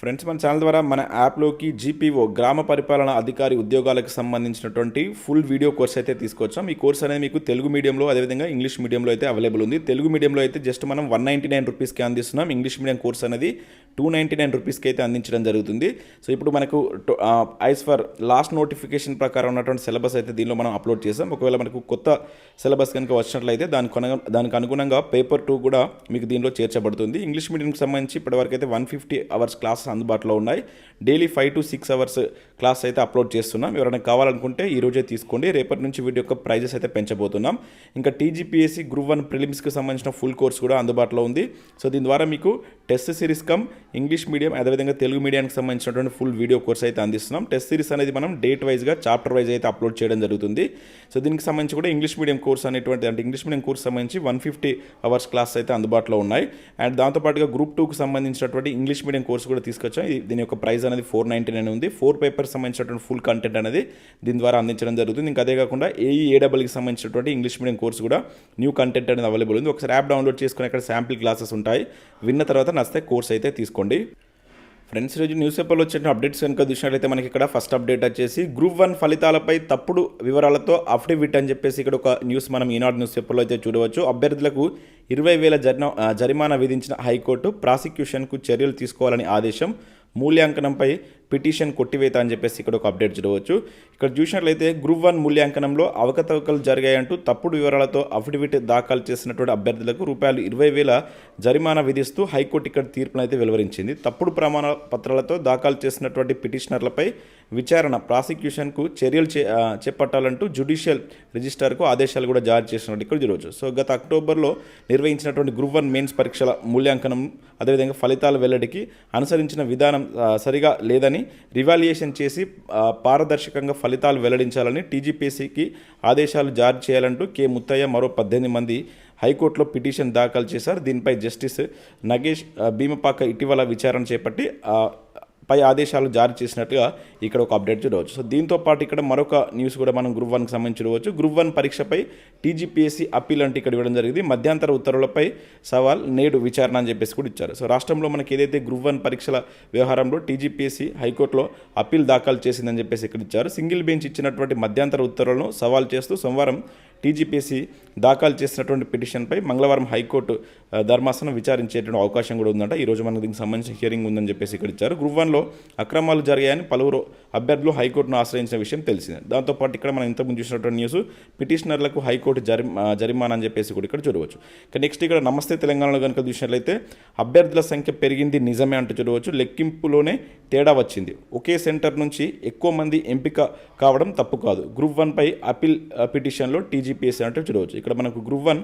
Friends మన channel ద్వారా మన యాప్లోకి జీపీఓ గ్రామ పరిపాలన అధికారి ఉద్యోగాలకు సంబంధించినటువంటి ఫుల్ వీడియో కోర్స్ అయితే తీసుకొచ్చాం. ఈ కోర్స్ అనేది మీకు తెలుగు మీడియంలో అదేవిధంగా ఇంగ్లీష్ మీడియంలో అయితే అవైలబుల్ ఉంది. తెలుగు మీడియంలో అయితే జస్ట్ మనం వన్ నైంటీ నైన్ రూపీస్కి అందిస్తున్నాం. ఇంగ్లీష్ మీడియం కోర్స్ అనేది టూ నైంటీ నైన్ రూపీస్కి అయితే అందించడం జరుగుతుంది. సో ఇప్పుడు మనకు ఐస్ ఫర్ లాస్ట్ నోటిఫికేషన్ ప్రకారం ఉన్నటువంటి సిలబస్ అయితే దీనిలో మనం అప్లోడ్ చేసాం. ఒకవేళ మనకు కొత్త సిలబస్ కనుక వచ్చినట్లయితే దానికి కొన- దానికి అనుగుణంగా పేపర్ టూ కూడా మీకు దీనిలో చేర్చబడుతుంది. ఇంగ్లీష్ మీడియంకి సంబంధించి ఇప్పటివరకు అయితే one fifty hours class classes అందుబాటులో ఉన్నాయి. Daily five to six hours class అయితే అప్లోడ్ చేస్తున్నాం. ఎవరైనా కావాలనుకుంటే ఈ రోజే తీసుకోండి. రేపటి నుంచి వీటి యొక్క ప్రైజెస్ అయితే పెంచబోతున్నాం. ఇంకా టీజీపీఎస్సీ గ్రూప్ వన్ ప్రిలిమ్స్కి సంబంధించిన ఫుల్ కోర్స్ కూడా అందుబాటులో ఉంది. సో దీని ద్వారా మీకు test series cum English medium అదేవిధంగా తెలుగు మీడియానికి సంబంధించినటువంటి ఫుల్ వీడియో కోర్స్ అయితే అందిస్తున్నాం. టెస్ట్ సిరీస్ అనేది మనం డేట్ వైజ్గా చాప్టర్ వైజ్ అయితే అప్లోడ్ చేయడం జరుగుతుంది. సో దీనికి సంబంధించి కూడా ఇంగ్లీష్ మీడియం కోర్స్ అనేటువంటి అంటే ఇంగ్లీష్ మీడియం కోర్స్ సంబంధించి వన్ ఫిఫ్టీ అవర్స్ క్లాస్ అయితే అందుబాటులో ఉన్నాయి. అండ్ దాంతోపాటుగా గ్రూప్ టూకి సంబంధించినటువంటి ఇంగ్లీష్ మీడియం కోర్స్ కూడా తీసుకొచ్చాం. ఇది- దీని యొక్క ప్రైస్ అనేది ఫోర్ నైంటీ నైన్ ఉంది. ఫోర్ పేపర్స్ సంబంధించినటువంటి ఫుల్ కంటెంట్ అనేది దీని ద్వారా అందించడం జరుగుతుంది. ఇంకా అదే కాకుండా ఏఈ ఏడబ్ల్యూకి సంబంధించినటువంటి ఇంగ్లీష్ మీడియం కోర్స్ కూడా న్యూ కంటెంట్ అనేది అవైలబుల్ ఉంది. ఒకసారి యాప్ డౌన్లోడ్ చేసుకుని అక్కడ శాంపిల్ క్లాసెస్ ఉంటాయి. విన్న తర్వాత నచ్చితే కోర్స్ అయితే తీసుకోండి. ఫ్రెండ్స్ ఈరోజు న్యూస్ పేపర్లో వచ్చిన అప్డేట్స్ కనుక చూసినట్లయితే మనకి ఇక్కడ ఫస్ట్ అప్డేట్ వచ్చేసి గ్రూప్ వన్ ఫలితాలపై తప్పుడు వివరాలతో అఫిడవిట్ అని చెప్పేసి ఇక్కడ ఒక న్యూస్ మనం ఈనాడు న్యూస్ పేపర్లో అయితే చూడవచ్చు. అభ్యర్థులకు ఇరవై వేల జరిమానా విధించిన హైకోర్టు ప్రాసిక్యూషన్కు చర్యలు తీసుకోవాలని ఆదేశం. మూల్యాంకనంపై పిటిషన్ కొట్టివేత అని చెప్పేసి ఇక్కడ ఒక అప్డేట్ చూడవచ్చు. ఇక్కడ చూసినట్లయితే గ్రూప్ వన్ మూల్యాంకనంలో అవకతవకలు జరిగాయంటూ తప్పుడు వివరాలతో అఫిడవిట్ దాఖలు చేసినటువంటి అభ్యర్థులకు రూపాయలు ఇరవై వేల జరిమానా విధిస్తూ హైకోర్టు ఇక్కడ తీర్పును అయితే వెలువరించింది. తప్పుడు ప్రమాణ పత్రాలతో దాఖలు చేసినటువంటి పిటిషనర్లపై విచారణ ప్రాసిక్యూషన్కు చర్యలు చే చేపట్టాలంటూ జ్యుడిషియల్ రిజిస్టార్కు ఆదేశాలు కూడా జారీ చేసినట్టు ఇక్కడ ఈరోజు. సో గత అక్టోబర్లో నిర్వహించినటువంటి గ్రూప్ వన్ మెయిన్స్ పరీక్షల మూల్యాంకనం అదేవిధంగా ఫలితాల వెల్లడికి అనుసరించిన విధానం సరిగా లేదని రివాల్యుయేషన్ చేసి పారదర్శకంగా ఫలితాలు వెల్లడించాలని టీజీపీసీకి ఆదేశాలు జారీ చేయాలంటూ కె. ముత్తయ్య మరో పద్దెనిమిది మంది హైకోర్టులో పిటిషన్ దాఖలు చేశారు. దీనిపై జస్టిస్ నగేష్ భీమపాక ఇటీవల విచారణ చేపట్టి పై ఆదేశాలు జారీ చేసినట్టుగా ఇక్కడ ఒక అప్డేట్ చూడవచ్చు. సో దీంతో పాటు ఇక్కడ మరొక న్యూస్ కూడా మనం గ్రూప్ వన్కి సంబంధించి చూడవచ్చు. గ్రూప్ వన్ పరీక్షపై టీజీపీఎస్సీ అప్పీల్ అంటే ఇక్కడ ఇవ్వడం జరిగింది. మధ్యంతర ఉత్తర్వులపై సవాల్ నేడు విచారణ అని చెప్పేసి కూడా ఇచ్చారు. సో రాష్ట్రంలో మనకి ఏదైతే గ్రూప్ వన్ పరీక్షల వ్యవహారంలో టీజీపీఎస్సీ హైకోర్టులో అప్పీల్ దాఖలు చేసిందని చెప్పేసి ఇక్కడ ఇచ్చారు. సింగిల్ బెంచ్ ఇచ్చినటువంటి మధ్యంతర ఉత్తర్వులను సవాల్ చేస్తూ సోమవారం టీజీపీసీ దాఖలు చేసినటువంటి పిటిషన్పై మంగళవారం హైకోర్టు ధర్మాసనం విచారించేటువంటి అవకాశం కూడా ఉందంట. ఈ రోజు మనకు దీనికి సంబంధించిన హియరింగ్ ఉందని చెప్పేసి ఇక్కడ ఇచ్చారు. గ్రూప్ వన్లో అక్రమాలు జరిగాయని పలువురు అభ్యర్థులు హైకోర్టును ఆశ్రయించిన విషయం తెలిసింది. దాంతోపాటు ఇక్కడ మనం ఇంతకుముందు చూసినటువంటి న్యూస్ పిటిషనర్లకు హైకోర్టు జరి జరిమానా అని చెప్పేసి కూడా ఇక్కడ చూడవచ్చు. ఇక నెక్స్ట్ ఇక్కడ నమస్తే తెలంగాణలో కనుక చూసినట్లయితే అభ్యర్థుల సంఖ్య పెరిగింది నిజమే అంటూ చూడవచ్చు. లెక్కింపులోనే తేడా వచ్చింది. ఒకే సెంటర్ నుంచి ఎక్కువ మంది ఎంపిక కావడం తప్పు కాదు. గ్రూప్ వన్పై అపీల్ పిటిషన్లో టీజీ టీజీపీఎస్సీ అంటే చూడవచ్చు. ఇక్కడ మనకు గ్రూప్ వన్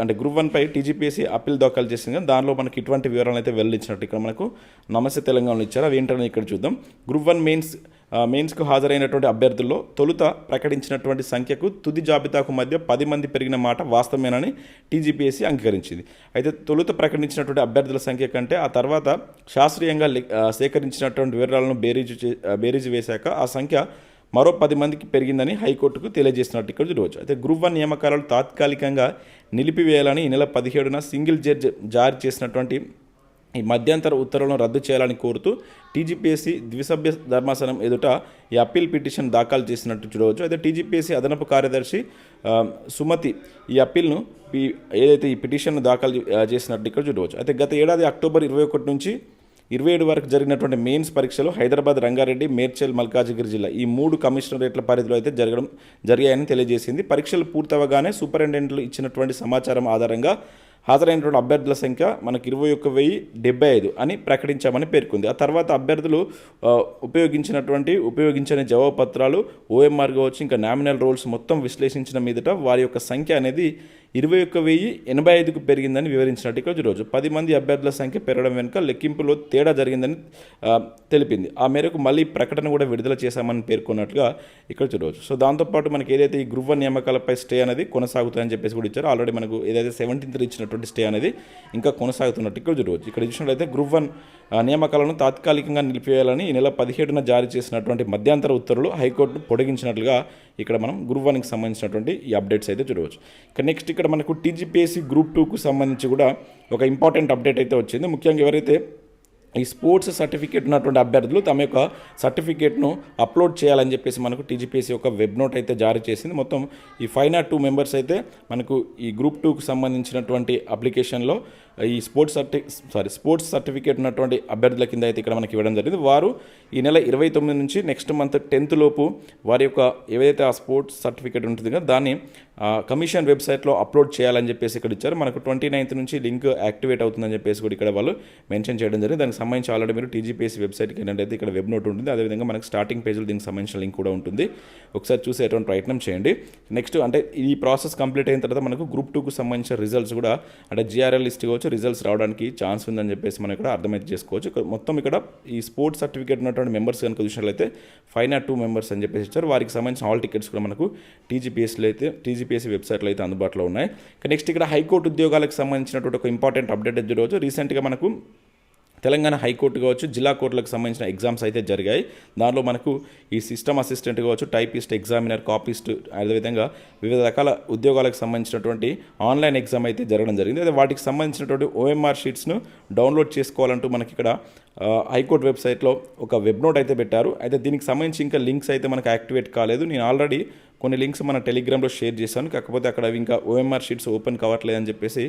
అంటే గ్రూప్ వన్పై టీజీపీఎస్సీ అప్పీల్ దాఖలు చేసింది. కానీ దానిలో మనకి ఇటువంటి వివరాలు అయితే వెల్లడించినట్టు ఇక్కడ మనకు నమస్తే తెలంగాణలో ఇచ్చారు. అవి ఏంటని ఇక్కడ చూద్దాం. గ్రూప్ వన్ మెయిన్స్ మెయిన్స్కు హాజరైనటువంటి అభ్యర్థుల్లో తొలుత ప్రకటించినటువంటి సంఖ్యకు తుది జాబితాకు మధ్య పది మంది పెరిగిన మాట వాస్తవమేనని టీజీపీఎస్సీ అంగీకరించింది. అయితే తొలుత ప్రకటించినటువంటి అభ్యర్థుల సంఖ్య కంటే ఆ తర్వాత శాస్త్రీయంగా సేకరించినటువంటి వివరాలను బేరీజు చే- బేరీజు వేశాక ఆ సంఖ్య మరో పది మందికి పెరిగిందని హైకోర్టుకు తెలియజేస్తున్నట్టు ఇక్కడ చూడవచ్చు. అయితే గ్రూప్ వన్ నియామకాలను తాత్కాలికంగా నిలిపివేయాలని ఈ నెల పదిహేడున సింగిల్ జడ్జ్ జారీ చేసినటువంటి ఈ మధ్యంతర ఉత్తర్వులను రద్దు చేయాలని కోరుతూ టీజీపీఎస్సీ ద్విసభ్య ధర్మాసనం ఎదుట ఈ అప్పీల్ పిటిషన్ దాఖలు చేసినట్టు చూడవచ్చు. అయితే టీజీపీఎస్సీ అదనపు కార్యదర్శి సుమతి ఈ అప్పీల్ను ఏదైతే ఈ పిటిషన్ను దాఖలు చేసినట్టు ఇక్కడ చూడవచ్చు. అయితే గత ఏడాది అక్టోబర్ ఇరవై ఒకటి నుంచి ఇరవై ఏడు వరకు జరిగినటువంటి మెయిన్స్ పరీక్షలు హైదరాబాద్ రంగారెడ్డి మేడ్చల్ మల్కాజిగిరి జిల్లా ఈ మూడు కమిషనరేట్ల పరిధిలో అయితే జరగడం జరిగాయని తెలియజేసింది. పరీక్షలు పూర్తవగానే సూపరింటెండెంట్లు ఇచ్చినటువంటి సమాచారం ఆధారంగా హాజరైనటువంటి అభ్యర్థుల సంఖ్య మనకు ఇరవై ఒక్క వెయ్యి డెబ్బై ఐదు అని ప్రకటించామని పేర్కొంది. ఆ తర్వాత అభ్యర్థులు ఉపయోగించినటువంటి ఉపయోగించని జవాబు పత్రాలు ఓఎంఆర్ కావచ్చు ఇంకా నామినల్ రోల్స్ మొత్తం విశ్లేషించిన మీదట వారి యొక్క సంఖ్య అనేది ఇరవై ఒక్క వెయ్యి ఎనభై ఐదుకు పెరిగిందని వివరించినట్టు ఇక్కడ రోజు పది మంది అభ్యర్థుల సంఖ్య పెరగడం వెనుక లెక్కింపులో తేడా జరిగిందని తెలిపింది. ఆ మేరకు మళ్ళీ ప్రకటన కూడా విడుదల చేశామని పేర్కొన్నట్లుగా ఇక్కడ చూడవచ్చు. సో దాంతోపాటు మనకి ఏదైతే ఈ గృహ నియామకాలపై స్టే అనేది కొనసాగుతుందని చెప్పేసి కూడా ఇచ్చారో. ఆల్రెడీ మనకు ఏదైతే సెవెంటీన్త్ ఇచ్చినటువంటి స్టే అనేది ఇంకా కొనసాగుతున్నట్టు ఇక్కడ చూడవచ్చు. ఇక్కడ చూసినట్లయితే గ్రూప్ వన్ నియామకాలను తాత్కాలికంగా నిలిపివేయాలని ఈ నెల పదిహేడున జారీ చేసినటువంటి మధ్యంతర ఉత్తర్వులు హైకోర్టు పొడిగించినట్లుగా ఇక్కడ మనం గ్రూప్ వన్కి సంబంధించినటువంటి ఈ అప్డేట్స్ అయితే చూడవచ్చు. ఇక నెక్స్ట్ ఇక్కడ మనకు టీజీపీఎస్సీ గ్రూప్ టూకు సంబంధించి కూడా ఒక ఇంపార్టెంట్ అప్డేట్ అయితే వచ్చింది. ముఖ్యంగా ఎవరైతే ఈ స్పోర్ట్స్ సర్టిఫికేట్ ఉన్నటువంటి అభ్యర్థులు తమ యొక్క సర్టిఫికేట్ను అప్లోడ్ చేయాలని చెప్పేసి మనకు టీజీపీఎస్సీ ఒక వెబ్ నోట్ అయితే జారీ చేసింది. మొత్తం ఈ ఫైవ్ నాట్ టూ మెంబర్స్ అయితే మనకు ఈ గ్రూప్ టూకు సంబంధించినటువంటి అప్లికేషన్లో ఈ స్పోర్ట్స్ సర్టి సారీ స్పోర్ట్స్ సర్టిఫికేట్ ఉన్నటువంటి అభ్యర్థుల కింద అయితే ఇక్కడ మనకి ఇవ్వడం జరిగింది. వారు ఈ నెల ఇరవై తొమ్మిది నుంచి నెక్స్ట్ మంత్ టెన్త్ లోపు వారి యొక్క ఏదైతే ఆ స్పోర్ట్స్ సర్టిఫికేట్ ఉంటుందో దాన్ని కమిషన్ వెబ్సైట్లో అప్లోడ్ చేయాలని చెప్పేసి ఇక్కడ ఇచ్చారు. మనకు ట్వంటీ నైన్త్ నుంచి లింక్ యాక్టివేట్ అవుతుందని చెప్పేసి కూడా ఇక్కడ వాళ్ళు మెన్షన్ చేయడం జరిగింది. దానికి సంబంధించి ఆల్రెడీ మీరు టీజీపీఎస్సీ వెబ్సైట్కి ఏంటంటే ఇక్కడ వెబ్ నోట్ ఉంటుంది. అదేవిధంగా మనకు స్టార్టింగ్ పేజ్లో దీనికి సంబంధించిన లింక్ కూడా ఉంటుంది. ఒకసారి చూసేటువంటి ప్రయత్నం చేయండి. నెక్స్ట్ అంటే ఈ ప్రాసెస్ కంప్లీట్ అయిన తర్వాత మనకు గ్రూప్ టూకు సంబంధించిన రిజల్ట్స్ కూడా అంటే జిఆర్ఎల్ లిస్ట్ కావచ్చు రిజల్ట్స్ రావడానికి ఛాన్స్ ఉందని చెప్పేసి మనం ఇక్కడ అర్థమైతే చేసుకోవచ్చు. మొత్తం ఇక్కడ ఈ స్పోర్ట్స్ సర్టిఫికేట్ ఉన్నటువంటి మెంబర్స్ కనుక చూసినట్లయితే ఫైవ్ నాట్ టూ మెంబర్స్ అని చెప్పేసి ఇచ్చారు. వారికి సంబంధించిన హాల్ టికెట్స్ కూడా మనకు టీజీపీఎస్లో అయితే టీజీపీఎస్సీ వెబ్సైట్లో అయితే అందుబాటులో ఉన్నాయి. నెక్స్ట్ ఇక్కడ హైకోర్టు ఉద్యోగాలకు సంబంధించినటువంటి ఒక ఇంపార్టెంట్ అప్డేట్ అయితే రోజు రీసెంట్గా మనకు తెలంగాణ హైకోర్టు కావచ్చు జిల్లా కోర్టులకు సంబంధించిన ఎగ్జామ్స్ అయితే జరిగాయి. దానిలో మనకు ఈ సిస్టమ్ అసిస్టెంట్ కావచ్చు టైపిస్ట్ ఎగ్జామినర్ కాపీస్ట్ అదేవిధంగా వివిధ రకాల ఉద్యోగాలకు సంబంధించినటువంటి ఆన్లైన్ ఎగ్జామ్ అయితే జరగడం జరిగింది. అదే వాటికి సంబంధించినటువంటి ఓఎంఆర్ షీట్స్ను డౌన్లోడ్ చేసుకోవాలంటూ మనకి ఇక్కడ హైకోర్టు వెబ్సైట్లో ఒక వెబ్ నోట్ అయితే పెట్టారు. అయితే దీనికి సంబంధించి ఇంకా లింక్స్ అయితే మనకు యాక్టివేట్ కాలేదు. నేను ఆల్రెడీ కొన్ని లింక్స్ మన టెలిగ్రామ్లో షేర్ చేశాను. కాకపోతే అక్కడ ఇంకా ఓఎంఆర్ షీట్స్ ఓపెన్ కావట్లేదని చెప్పేసి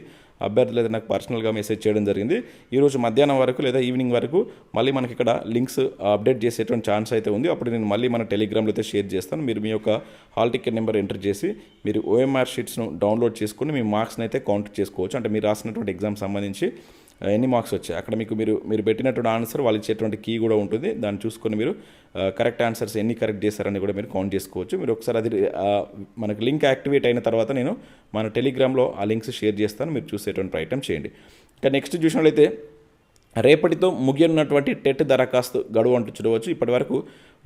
అభ్యర్థులు అయితే నాకు పర్సనల్గా మెసేజ్ చేయడం జరిగింది. ఈరోజు మధ్యాహ్నం వరకు లేదా ఈవినింగ్ వరకు మళ్ళీ మనకి ఇక్కడ లింక్స్ అప్డేట్ చేసేటువంటి ఛాన్స్ అయితే ఉంది. అప్పుడు నేను మళ్ళీ మన టెలిగ్రామ్లో అయితే షేర్ చేస్తాను. మీరు మీ యొక్క హాల్ టికెట్ నెంబర్ ఎంటర్ చేసి మీరు ఓఎంఆర్ షీట్స్ను డౌన్లోడ్ చేసుకుని మీ మార్క్స్ని అయితే కౌంట్ చేసుకోవచ్చు. అంటే మీరు రాసినటువంటి ఎగ్జామ్ సంబంధించి ఎన్ని మార్క్స్ వచ్చాయి? అక్కడ మీకు మీరు మీరు పెట్టినటువంటి ఆన్సర్ వాళ్ళు ఇచ్చేటువంటి కీ కూడా ఉంటుంది. దాన్ని చూసుకొని మీరు కరెక్ట్ ఆన్సర్స్ ఎన్ని కరెక్ట్ చేశారని కూడా మీరు కౌంట్ చేసుకోవచ్చు. మీరు ఒకసారి అది మనకు లింక్ యాక్టివేట్ అయిన తర్వాత నేను మన టెలిగ్రామ్లో ఆ లింక్స్ షేర్ చేస్తాను. మీరు చూసేటువంటి ప్రయత్నం చేయండి. ఇంకా నెక్స్ట్ చూసినట్లయితే రేపటితో ముగియనున్నటువంటి టెట్ దరఖాస్తు గడువు అంటూ చూడవచ్చు. ఇప్పటివరకు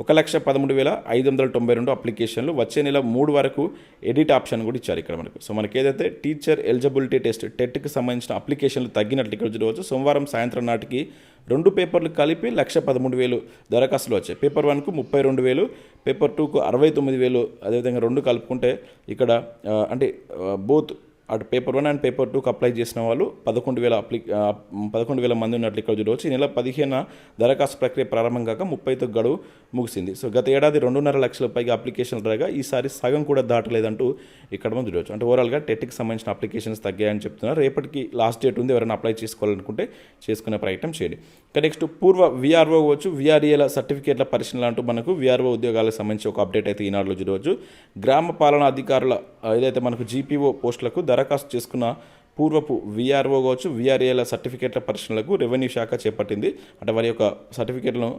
ఒక లక్ష పదమూడు వేల ఐదు వందల తొంభై రెండు అప్లికేషన్లు వచ్చే నెల మూడు వరకు ఎడిట్ ఆప్షన్ కూడా ఇచ్చారు ఇక్కడ మనకు. సో మనకి ఏదైతే టీచర్ ఎలిజిబిలిటీ టెస్ట్ టెట్కి సంబంధించిన అప్లికేషన్లు తగ్గినట్లు ఇక్కడ చూడవచ్చు. సోమవారం సాయంత్రం నాటికి రెండు పేపర్లు కలిపి లక్ష పదమూడు వేలు దరఖాస్తులు వచ్చాయి. పేపర్ వన్కు ముప్పై రెండు వేలు పేపర్ టూకు అరవై తొమ్మిది వేలు అదేవిధంగా రెండు కలుపుకుంటే ఇక్కడ అంటే బోత్ అటు పేపర్ వన్ అండ్ పేపర్ టూకి అప్లై చేసిన వాళ్ళు పదకొండు వేల అప్లి పదకొండు వేల మంది ఉన్నట్లు ఇక్కడ చూడవచ్చు. ఈ నెల పదిహేను దరఖాస్తు ప్రక్రియ ప్రారంభం కాక ముప్పైతో గడువు ముగిసింది. సో గత ఏడాది రెండున్నర లక్షల పైగా అప్లికేషన్లు రాగా ఈసారి సగం కూడా దాటలేదంటూ ఇక్కడ మనం చూడవచ్చు. అంటే ఓవరాల్గా టెట్కి సంబంధించిన అప్లికేషన్స్ తగ్గాయని చెప్తున్నారు. రేపటికి లాస్ట్ డేట్ ఉంది. ఎవరైనా అప్లై చేసుకోవాలనుకుంటే చేసుకునే ప్రయత్నం చేయండి. ఇక నెక్స్ట్ పూర్వ విఆర్ఓ వచ్చు విఆర్ఏల సర్టిఫికేట్ల పరిశీలన అంటూ మనకు విఆర్ఓ ఉద్యోగాలకు సంబంధించి ఒక అప్డేట్ అయితే ఈనాడులో చూడవచ్చు. గ్రామ పాలనా అధికారుల ఏదైతే మనకు జీపీఓ పోస్టులకు దరఖాస్తు చేసుకున్న పూర్వపు విఆర్ఓ కావచ్చు విఆర్ఏల సర్టిఫికేట్ల పరిశీలనలకు రెవెన్యూ శాఖ చేపట్టింది. అంటే వారి యొక్క సర్టిఫికేట్లను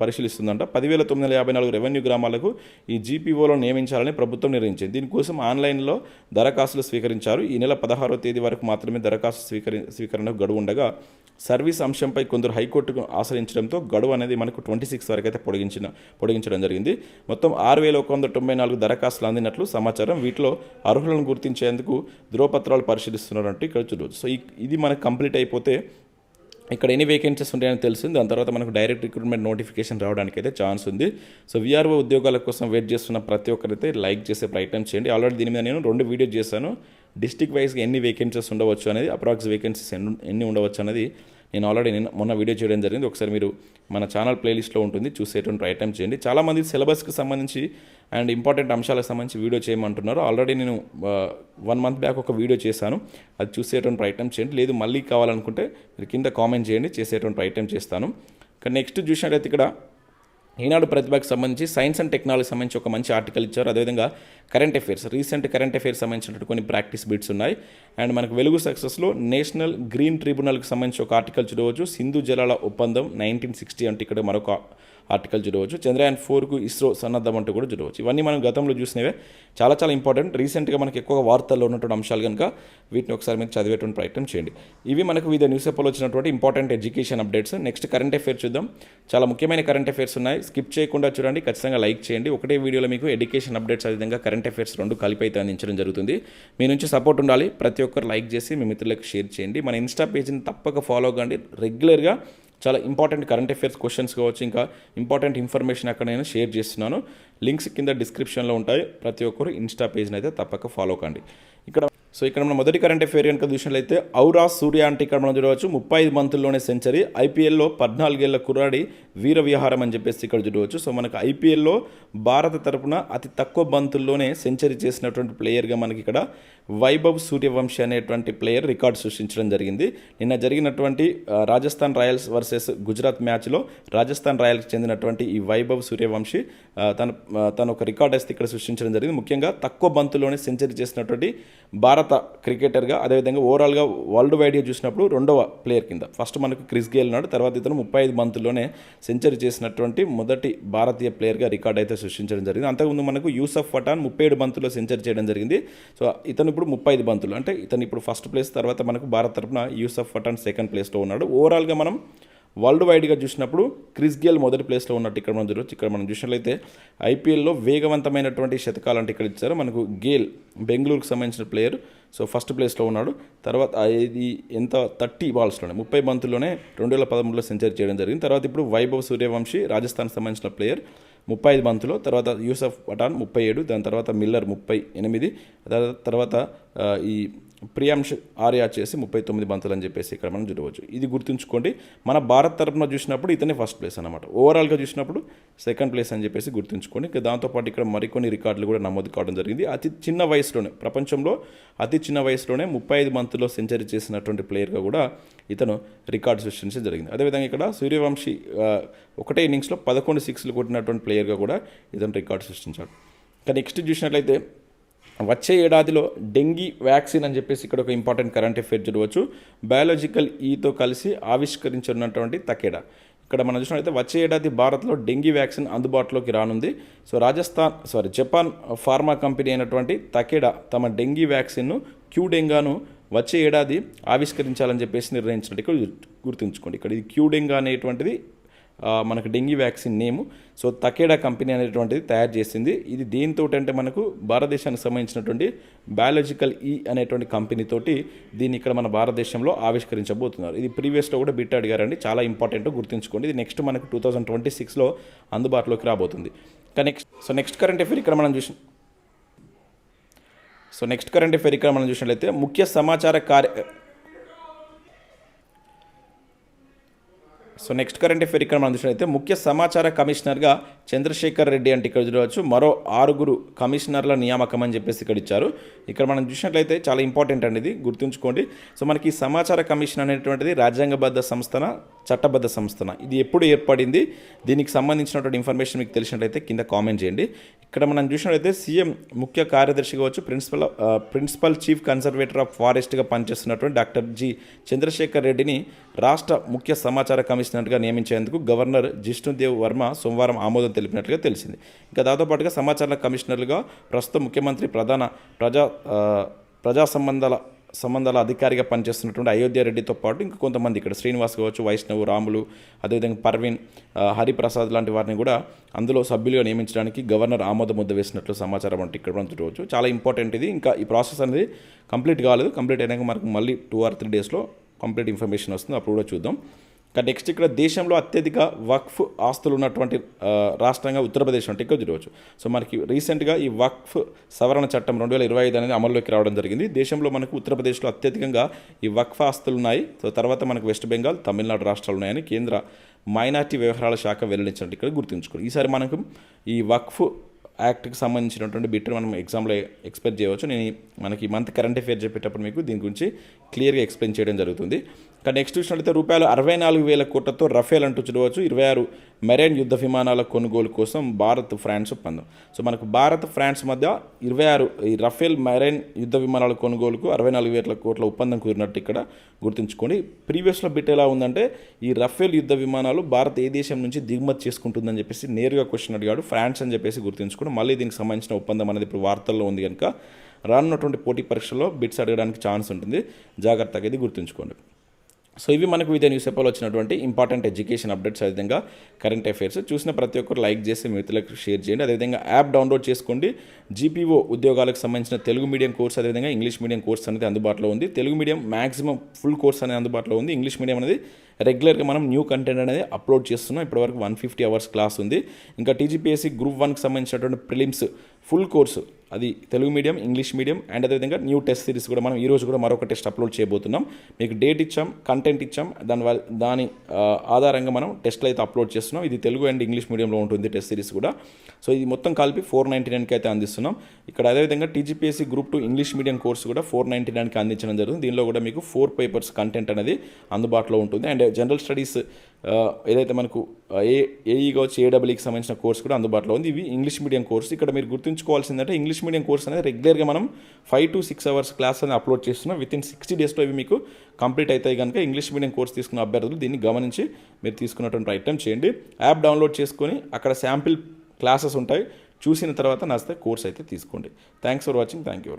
పరిశీలిస్తుందంట. పదివేల తొమ్మిది వందల యాభై నాలుగు రెవెన్యూ గ్రామాలకు ఈ జీపీఓలో నియమించాలని ప్రభుత్వం నిర్ణయించింది. దీనికోసం ఆన్లైన్లో దరఖాస్తులు స్వీకరించారు. ఈ నెల పదహారో తేదీ వరకు మాత్రమే దరఖాస్తు స్వీకరి స్వీకరణకు గడువు ఉండగా సర్వీస్ అంశంపై కొందరు హైకోర్టుకు ఆశ్రయించడంతో గడువు అనేది మనకు ట్వంటీ సిక్స్ వరకు అయితే పొడిగించిన పొడిగించడం జరిగింది. మొత్తం ఆరు వేల ఒక వంద తొంభై నాలుగు దరఖాస్తులు అందినట్లు సమాచారం. వీటిలో అర్హులను గుర్తించేందుకు ధృవపత్రాలు పరిశీలిస్తున్నారంట ఇక్కడ చూడవచ్చు. సో ఈ- ఇది మనకు కంప్లీట్ అయిపోతే ఇక్కడ ఎన్ని వేకెన్సీస్ ఉంటాయని తెలిసింది. దాని తర్వాత మనకు డైరెక్ట్ రిక్రూట్మెంట్ నోటిఫికేషన్ రావడానికి అయితే ఛాన్స్ ఉంది. సో విఆర్ఓ ఉద్యోగాల కోసం వెయిట్ చేస్తున్న ప్రతి ఒక్కరైతే లైక్ చేసే ప్రయత్నం చేయండి. ఆల్రెడీ దీని మీద నేను రెండు వీడియో చేశాను. డిస్టిక్ వైజ్గా ఎన్ని వేకెన్సీస్ ఉండవచ్చు అనేది అప్రాక్స్ వేకెన్సీస్ ఎన్ని ఉండవచ్చు అనేది నేను ఆల్రెడీ నిన్న మొన్న వీడియో చేయడం జరిగింది. ఒకసారి మీరు మన ఛానల్ ప్లేలిస్ట్లో ఉంటుంది చూసేటువంటి ప్రయత్నం చేయండి. చాలామంది సిలబస్కి సంబంధించి అండ్ ఇంపార్టెంట్ అంశాలకు సంబంధించి వీడియో చేయమంటున్నారు. ఆల్రెడీ నేను వన్ మంత్ బ్యాక్ ఒక వీడియో చేశాను. అది చూసేటువంటి ప్రయత్నం చేయండి. లేదు మళ్ళీ కావాలనుకుంటే మీరు కింద కామెంట్ చేయండి చేసేటువంటి ప్రయత్నం చేస్తాను. కానీ నెక్స్ట్ చూసినట్లయితే ఇక్కడ ఈనాడు ప్రతిభకు సంబంధించి సైన్స్ అండ్ టెక్నాలజీ సంబంధించి ఒక మంచి ఆర్టికల్ ఇచ్చారు. అదేవిధంగా current affairs recent current affairs సంబంధించినటువంటి కొన్ని ప్రాక్టీస్ బిట్స్ ఉన్నాయి. అండ్ మనకు వెలుగు సక్సెస్లో నేషనల్ గ్రీన్ ట్రిబ్యునల్కి సంబంధించి ఒక ఆర్టికల్ చూడవచ్చు. సింధు జలాల ఒప్పందం నైన్టీన్ సిక్స్టీ అంటే ఇక్కడ మరొక ఆర్టికల్ చూడవచ్చు. చంద్రయాన్ ఫోర్కు ఇస్రో సన్నద్ధం అంటూ కూడా చూడవచ్చు. ఇవన్నీ మనం గతంలో చూసినవే. చాలా చాలా ఇంపార్టెంట్ రీసెంట్గా మనకి ఎక్కువ వార్తల్లో ఉన్నటువంటి అంశాలు కనుక వీటిని ఒకసారి మీరు చదివేటువంటి ప్రయత్నం చేయండి. ఇవి మనకు వివిధ న్యూస్ పేపర్లో వచ్చినటువంటి important education updates next current affairs చూద్దాం. చాలా ముఖ్యమైన కరెంట్ అఫైర్స్ ఉన్నాయి. స్కిప్ చేయకుండా చూడండి. ఖచ్చితంగా లైక్ చేయండి. ఒకటే వీడియోలో మీకు ఎడ్యుకేషన్ అప్డేట్స్ అదేవిధంగా కరెంట్ అఫైర్స్ రెండు కలిపి అయితే అందించడం జరుగుతుంది. మీ నుంచి సపోర్ట్ ఉండాలి. ప్రతి ఒక్కరు లైక్ చేసి మీ మిత్రులకు షేర్ చేయండి. మన ఇన్స్టా పేజ్ని తప్పక ఫాలో కండి. రెగ్యులర్గా చాలా ఇంపార్టెంట్ కరెంట్ అఫైర్స్ క్వశ్చన్స్ కావచ్చు ఇంకా ఇంపార్టెంట్ ఇన్ఫర్మేషన్ అక్కడ నేను షేర్ చేస్తున్నాను. లింక్స్ కింద డిస్క్రిప్షన్లో ఉంటాయి. ప్రతి ఒక్కరు ఇన్స్టా పేజ్ని అయితే తప్పక ఫాలో కండి. ఇక్కడ సో ఇక్కడ మనం మొదటి కరెంట్ అఫేర్ కనుక చూసినట్లయితే ఔరా సూర్య అంటే ఇక్కడ మనం చూడవచ్చు ముప్పై ఐదు మంతుల్లోనే సెంచరీ ఐపీఎల్లో పద్నాలుగేళ్ళ కుర్రాడి వీర విహారం అని చెప్పేసి ఇక్కడ చూడవచ్చు. సో మనకు ఐపీఎల్లో భారత తరపున అతి తక్కువ బంతుల్లోనే సెంచరీ చేసినటువంటి ప్లేయర్గా మనకి ఇక్కడ వైభవ్ సూర్యవంశీ అనేటువంటి ప్లేయర్ రికార్డు సృష్టించడం జరిగింది. నిన్న జరిగినటువంటి రాజస్థాన్ రాయల్స్ వర్సెస్ గుజరాత్ మ్యాచ్లో రాజస్థాన్ రాయల్స్కి చెందినటువంటి ఈ వైభవ్ సూర్యవంశీ తన తన ఒక రికార్డ్ అయితే ఇక్కడ సృష్టించడం జరిగింది. ముఖ్యంగా తక్కువ బంతుల్లోనే సెంచరీ చేసినటువంటి భారత క్రికెటర్గా అదేవిధంగా ఓవరాల్గా వరల్డ్ వైడ్గా చూసినప్పుడు రెండవ ప్లేయర్ కింద. ఫస్ట్ మనకు క్రిస్ గేల్ ఉన్నాడు తర్వాత ఇతను ముప్పై ఐదు మంత్లోనే సెంచరీ చేసినటువంటి మొదటి భారతీయ ప్లేయర్గా రికార్డ్ అయితే సృష్టించడం జరిగింది. అంతకుముందు మనకు యూసఫ్ పఠాన్ ముప్పై ఏడు బంతుల్లో సెంచరీ చేయడం జరిగింది. సో ఇతను ఇప్పుడు ముప్పై ఐదు బంతులు అంటే ఇతను ఇప్పుడు ఫస్ట్ ప్లేస్ తర్వాత మనకు భారత్ తరపున యూసఫ్ పఠాన్ సెకండ్ ప్లేస్లో ఉన్నాడు. ఓవరాల్గా మనం వరల్డ్ వైడ్గా చూసినప్పుడు క్రిస్ గేల్ మొదటి ప్లేస్లో ఉన్నట్టు ఇక్కడ మనం చూడవచ్చు ఇక్కడ మనం చూసినట్లయితే ఐపీఎల్లో వేగవంతమైనటువంటి శతకాలు అంటే ఇక్కడ ఇచ్చారు. మనకు గేల్ బెంగళూరుకు సంబంధించిన ప్లేయర్. సో ఫస్ట్ ప్లేస్లో ఉన్నాడు. తర్వాత ఇది ఎంత థర్టీ బాల్స్లోనే ముప్పై బంతుల్లోనే రెండు వేల పదమూడులో సెంచరీ చేయడం జరిగింది. తర్వాత ఇప్పుడు వైభవ్ సూర్యవంశీ రాజస్థాన్ సంబంధించిన ప్లేయర్ ముప్పై ఐదు బంతులు తర్వాత యూసఫ్ పఠాన్ ముప్పై ఏడు దాని తర్వాత మిల్లర్ ముప్పై ఎనిమిది. తర్వాత ఈ ప్రియాంష్ ఆర్యా చేసి ముప్పై తొమ్మిది బంతులు అని చెప్పేసి ఇక్కడ మనం చూడవచ్చు. ఇది గుర్తుంచుకోండి. మన భారత్ తరపున చూసినప్పుడు ఇతనే ఫస్ట్ ప్లేస్ అనమాట ఓవరాల్గా చూసినప్పుడు సెకండ్ ప్లేస్ అని చెప్పేసి గుర్తుంచుకోండి. ఇక దాంతోపాటు ఇక్కడ మరికొన్ని రికార్డులు కూడా నమోదు కావడం జరిగింది. అతి చిన్న వయసులోనే ప్రపంచంలో అతి చిన్న వయసులోనే ముప్పై ఐదు బంతుల్లో సెంచరీ చేసినటువంటి ప్లేయర్గా కూడా ఇతను రికార్డు సృష్టించడం జరిగింది. అదేవిధంగా ఇక్కడ సూర్యవంశీ ఒకటే ఇన్నింగ్స్లో పదకొండు సిక్స్లు కొట్టినటువంటి ప్లేయర్గా కూడా ఇతను రికార్డు సృష్టించాడు. కానీ నెక్స్ట్ చూసినట్లయితే వచ్చే ఏడాదిలో డెంగీ వ్యాక్సిన్ అని చెప్పేసి ఇక్కడ ఒక ఇంపార్టెంట్ కరెంట్ అఫేర్ చూడవచ్చు. బయాలజికల్ ఈతో e కలిసి ఆవిష్కరించున్నటువంటి తకేడా. ఇక్కడ మనం చూసినట్లయితే వచ్చే ఏడాది భారత్లో డెంగీ వ్యాక్సిన్ అందుబాటులోకి రానుంది. So Rajasthan sorry Japan pharma company అయినటువంటి తకేడా తమ డెంగీ వ్యాక్సిన్ను క్యూడెంగాను వచ్చే ఏడాది ఆవిష్కరించాలని చెప్పేసి నిర్ణయించినట్టు ఇక్కడ గుర్తుంచుకోండి. ఇక్కడ ఇది క్యూడెంగా అనేటువంటిది మనకు డెంగీ వ్యాక్సిన్ నేము. సో తకేడా కంపెనీ అనేటువంటిది తయారు చేసింది. ఇది దేనితో అంటే మనకు భారతదేశానికి సంబంధించినటువంటి బయాలజికల్ ఈ అనేటువంటి కంపెనీతోటి దీన్ని ఇక్కడ మన భారతదేశంలో ఆవిష్కరించబోతున్నారు. ఇది ప్రీవియస్లో కూడా బిట్ అడిగారండి. చాలా ఇంపార్టెంట్ గుర్తుంచుకోండి. ఇది నెక్స్ట్ మనకు టూ థౌజండ్ ట్వంటీ సిక్స్లో అందుబాటులోకి రాబోతుంది. Next so next current affair ఇక్కడ మనం చూసి సో నెక్స్ట్ కరెంట్ అఫేర్ ఇక్కడ మనం చూసినట్లయితే ముఖ్య సమాచార కార్య సో నెక్స్ట్ కరెంట్ అఫేర్ ఇక్కడ మనం చూసినట్లయితే ముఖ్య సమాచార కమిషనర్గా చంద్రశేఖర్ రెడ్డి అంటే ఇక్కడ చూడవచ్చు. మరో ఆరుగురు కమిషనర్ల నియామకం అని చెప్పేసి ఇక్కడ ఇచ్చారు. ఇక్కడ మనం చూసినట్లయితే చాలా ఇంపార్టెంట్ అండి ఇది గుర్తుంచుకోండి. సో మనకి సమాచార కమిషన్ అనేటువంటిది రాజ్యాంగబద్ధ సంస్థన చట్టబద్ధ సంస్థన. ఇది ఎప్పుడు ఏర్పడింది? దీనికి సంబంధించినటువంటి ఇన్ఫర్మేషన్ మీకు తెలిసినట్లయితే కింద కామెంట్ చేయండి. ఇక్కడ మనం చూసినట్లయితే సీఎం ముఖ్య కార్యదర్శి కావచ్చు principal principal chief conservator of ఫారెస్ట్గా పనిచేస్తున్నటువంటి డాక్టర్ జి చంద్రశేఖర్ రెడ్డిని రాష్ట్ర ముఖ్య సమాచార కమిషనర్ అధ్యక్షునిగా నియమించేందుకు గవర్నర్ జిష్ణుదేవ్ వర్మ సోమవారం ఆమోదం తెలిపినట్లుగా తెలిసింది. ఇంకా దాంతోపాటుగా సమాచార కమిషనర్లుగా ప్రస్తుత ముఖ్యమంత్రి ప్రధాన ప్రజా ప్రజా సంబంధాల సంబంధాల అధికారిగా పనిచేస్తున్నటువంటి అయోధ్య రెడ్డితో పాటు ఇంకా కొంతమంది ఇక్కడ శ్రీనివాస్ కావచ్చు వైష్ణవ్ రాములు అదేవిధంగా పర్వీన్ హరిప్రసాద్ లాంటి వారిని కూడా అందులో సభ్యులుగా నియమించడానికి గవర్నర్ ఆమోద ముద్ద వేసినట్లు సమాచారం అంటే ఇక్కడ మనం చూడవచ్చు. చాలా ఇంపార్టెంట్ ఇది. ఇంకా ఈ ప్రాసెస్ అనేది కంప్లీట్ కాలేదు. కంప్లీట్ అయినాక మనకు మళ్ళీ టూ ఆర్ త్రీ డేస్లో కంప్లీట్ ఇన్ఫర్మేషన్ వస్తుంది. అప్పుడు కూడా చూద్దాం. నెక్స్ట్ ఇక్కడ దేశంలో అత్యధిక వక్ఫ్ ఆస్తులు ఉన్నటువంటి రాష్ట్రంగా ఉత్తరప్రదేశ్ అంటే ఇక్కడ చూడవచ్చు. సో మనకి రీసెంట్గా ఈ వక్ఫ్ సవరణ చట్టం రెండు వేల ఇరవై ఐదు అనేది అమల్లోకి రావడం జరిగింది. దేశంలో మనకు ఉత్తరప్రదేశ్లో అత్యధికంగా ఈ వక్ఫ్ ఆస్తులు ఉన్నాయి. సో తర్వాత మనకు వెస్ట్ బెంగాల్ తమిళనాడు రాష్ట్రాలు ఉన్నాయని కేంద్ర మైనార్టీ వ్యవహారాల శాఖ వెల్లడించినట్టు ఇక్కడ గుర్తుంచుకోండి ఈసారి మనకు ఈ వక్ఫ్ యాక్ట్కి సంబంధించినటువంటి బిట్ మనం ఎగ్జామ్లో ఎక్స్పెక్ట్ చేయవచ్చు. నేను మనకి మంత్ కరెంట్ అఫేర్ చెప్పేటప్పుడు మీకు దీని గురించి క్లియర్గా ఎక్స్ప్లెయిన్ చేయడం జరుగుతుంది. ఇక నెక్స్ట్ చూసినట్లయితే రూపాయలు అరవై నాలుగు వేల కోట్లతో రఫేల్ అంటూ చూడవచ్చు. ఇరవై ఆరు మెరైన్ యుద్ధ విమానాల కొనుగోలు కోసం భారత్ ఫ్రాన్స్ ఒప్పందం. సో మనకు భారత్ ఫ్రాన్స్ మధ్య ఇరవై ఆరు ఈ రఫేల్ మెరైన్ యుద్ధ విమానాల కొనుగోలుకు అరవై నాలుగు వేల కోట్ల ఒప్పందం కుదిరినట్టు ఇక్కడ గుర్తుంచుకోండి. ప్రీవియస్లో బిట్ ఎలా ఉందంటే ఈ రఫేల్ యుద్ధ విమానాలు భారత్ ఏ దేశం నుంచి దిగుమతి చేసుకుంటుందని చెప్పేసి నేరుగా క్వశ్చన్ అడిగాడు. ఫ్రాన్స్ అని చెప్పేసి గుర్తుంచుకోండి. మళ్ళీ దీనికి సంబంధించిన ఒప్పందం అనేది ఇప్పుడు వార్తల్లో ఉంది కనుక రానున్నటువంటి పోటీ పరీక్షల్లో బిట్స్ అడగడానికి ఛాన్స్ ఉంటుంది. జాగ్రత్తగా ఇది గుర్తుంచుకోండి. సో ఇవి మనకు వివిధ న్యూస్ పేపర్లో వచ్చినటువంటి ఇంపార్టెంట్ ఎడ్యుకేషన్ అప్డేట్స్ అదేవిధంగా కరెంట్ అఫైర్స్ చూసిన ప్రతి ఒక్కరు లైక్ చేసి మిత్రులకు షేర్ చేయండి. అదేవిధంగా యాప్ డౌన్లోడ్ చేసుకోండి. జీపీఓ ఉద్యోగాలకు సంబంధించిన తెలుగు మీడియం కోర్స్ అదేవిధంగా ఇంగ్లీష్ మీడియం కోర్స్ అనేది అందుబాటులో ఉంది. Telugu medium maximum full course అనేది అందుబాటులో ఉంది. ఇంగ్లీష్ మీడియం అనేది రెగ్యులర్గా మనం న్యూ కంటెంట్ అనేది అప్లోడ్ చేస్తున్నాం. ఇప్పటివరకు వన్ ఫిఫ్టీ అవర్స్ క్లాస్ ఉంది. ఇంకా టీజీపీఎస్సీ గ్రూప్ వన్కి సంబంధించినటువంటి ప్రిలిమ్స్ ఫుల్ కోర్సు అది Telugu medium English medium and అదేవిధంగా న్యూ టెస్ట్ సిరీస్ కూడా మనం ఈరోజు కూడా మరొక టెస్ట్ అప్లోడ్ చేయబోతున్నాం. మీకు డేట్ ఇచ్చాం కంటెంట్ ఇచ్చాం దాని వల్ల దాని ఆధారంగా మనం టెస్ట్లు అయితే అప్లోడ్ చేస్తున్నాం. ఇది తెలుగు అండ్ ఇంగ్లీష్ మీడియంలో ఉంటుంది టెస్ట్ సిరీస్ కూడా. సో ఇది మొత్తం కలిపి ఫోర్ నైంటీ నైన్కి అయితే అందిస్తున్నాం. ఇక్కడ అదేవిధంగా TGPSC group two English medium course కూడా ఫోర్ నైంటీ నైన్కి అందించడం జరుగుతుంది. దీనిలో కూడా మీకు ఫోర్ పేపర్స్ కంటెంట్ అనేది అందుబాటులో ఉంటుంది. అండ్ జనరల్ స్టడీస్ ఏదైతే మనకు ఏ ఏఈ కావచ్చు ఏడబ్ల్యూకి సంబంధించిన కోర్స్ కూడా అందుబాటులో ఉంది. ఇవి ఇంగ్లీష్ మీడియం కోర్స్. ఇక్కడ మీరు గుర్తుంచుకోవాల్సిందంటే ఇంగ్లీష్ మీడియం కోర్స్ అనేది రెగ్యులర్గా మనం five to six hours class అనేది అప్లోడ్ చేస్తున్నాం. విత్ ఇన్ సిక్స్టీ డేస్లో ఇవి మీకు కంప్లీట్ అవుతాయి కనుక ఇంగ్లీష్ మీడియం కోర్స్ తీసుకున్న అభ్యర్థులు దీన్ని గమనించి మీరు తీసుకున్నటువంటి ప్రయత్నం చేయండి. యాప్ డౌన్లోడ్ చేసుకొని అక్కడ శాంపిల్ క్లాసెస్ ఉంటాయి. చూసిన తర్వాత నచ్చితే కోర్స్ అయితే తీసుకోండి. Thanks for watching thank you